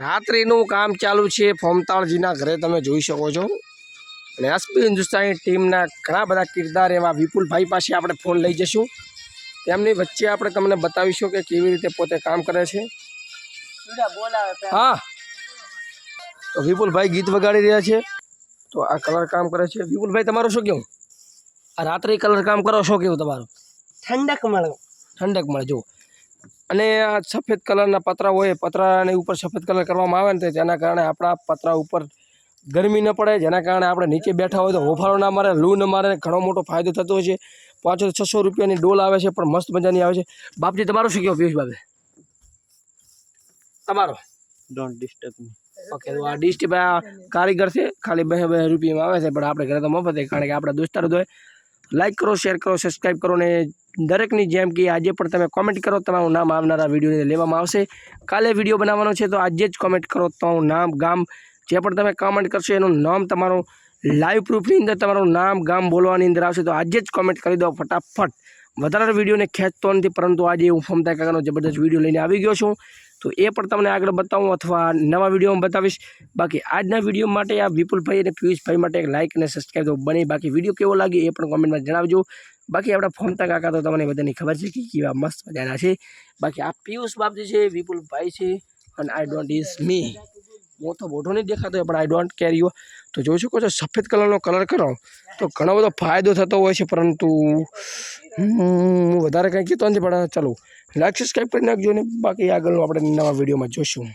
રાત્રિનું કામ ચાલુ છે ફોમતાળજીના ઘરે તમે જોઈ શકો છો. અને એસપી હિન્દુસ્તાની ટીમના ઘણા બધા કિરદાર એવા વિપુલભાઈ પાસે આપણે ફોન લઈ જઈશું. તેમની વચ્ચે આપણે તમને બતાવીશું કે કેવી રીતે પોતે કામ કરે છે. હા. તો વિપુલભાઈ ગીત વગાડી રહ્યા છે. તો આ કલર કામ કરે છે. વિપુલભાઈ તમારું શું કેવું? આ રાત્રે કલર કામ કરો શું કેવું તમારું? ઠંડક મળે. ઠંડક મળે જો અને આ સફેદ કલરના પતરા હોય પતરાની ઉપર સફેદ કલર કરવામાં આવે ને તો તેના કારણે આપણા પતરા ઉપર ગરમી ન પડે જેના કારણે આપણે નીચે બેઠા હોય તો હોફાળો ના મારે લૂ ન મારે ઘણો મોટો ફાયદો થતો હોય છે. પાંચસો છસો રૂપિયાની ડોલ આવે છે પણ મસ્ત મજાની આવે છે. બાપજી તમારું શું કહેવું પિયુષ બાબે તમારો? ડોન્ટ ડિસ્ટર્બ ઓકે તો આ ડિસ્ટ કારીગર છે ખાલી બે બે રૂપિયામાં આવે છે પણ આપણે ઘરે તો મફત કારણ કે આપણા દોસ્તારો તો લાઈક કરો શેર કરો સબસ્ક્રાઈબ કરો ને દરેકની જેમ કે આજે પણ તમે કોમેન્ટ કરો, તમારું નામ આવનારા વિડીયોને લેવામાં આવશે. કાલે વીડિયો બનાવવાનો છે, તો આજે જ કોમેન્ટ કરો, તમારું નામ, ગામ, જે પણ તમે કોમેન્ટ કરશો, એનું નામ તમારું લાઈવ પ્રૂફની અંદર તમારું નામ, ગામ બોલવાની અંદર આવશે, તો આજે જ કોમેન્ટ કરી દો ફટાફટ. વધારે વિડીયોને ખેંચતો નથી, પરંતુ આજે હું ફમતા કાકાનો જબરદસ્ત વીડિયો લઈને આવી ગયો છું. તો એ પણ તમને આગળ બતાવું અથવા નવા વિડીયોમાં બતાવીશ. બાકી આજના વીડિયો માટે આ વિપુલભાઈ અને પિયુષભાઈ માટે એક લાઇક અને સબસ્ક્રાઈબ તો બને. બાકી વીડિયો કેવો લાગે એ પણ કોમેન્ટમાં જણાવજો. બાકી આપણા ફોમતા કાકા તો તમને બધાની ખબર છે કે કેવા મસ્ત મજાના છે. બાકી આ પિયુષ બાપજી છે, વિપુલભાઈ છે. અને આઈ ડોન્ટ ઇઝ મી હું તો મોઢો નહીં દેખાતો, પણ આઈ ડોન્ટ કેર યુ તો જોઈ શકો છો, સફેદ કલરનો કલર કરો તો ઘણો બધો ફાયદો થતો હોય છે, પરંતુ હું વધારે કંઈ કહેતો નથી, પણ ચાલો લાઈક સબસ્ક્રાઈબ કરી નાખજો ને બાકી આગળનું આપણે નવા વિડીયોમાં જોઈશું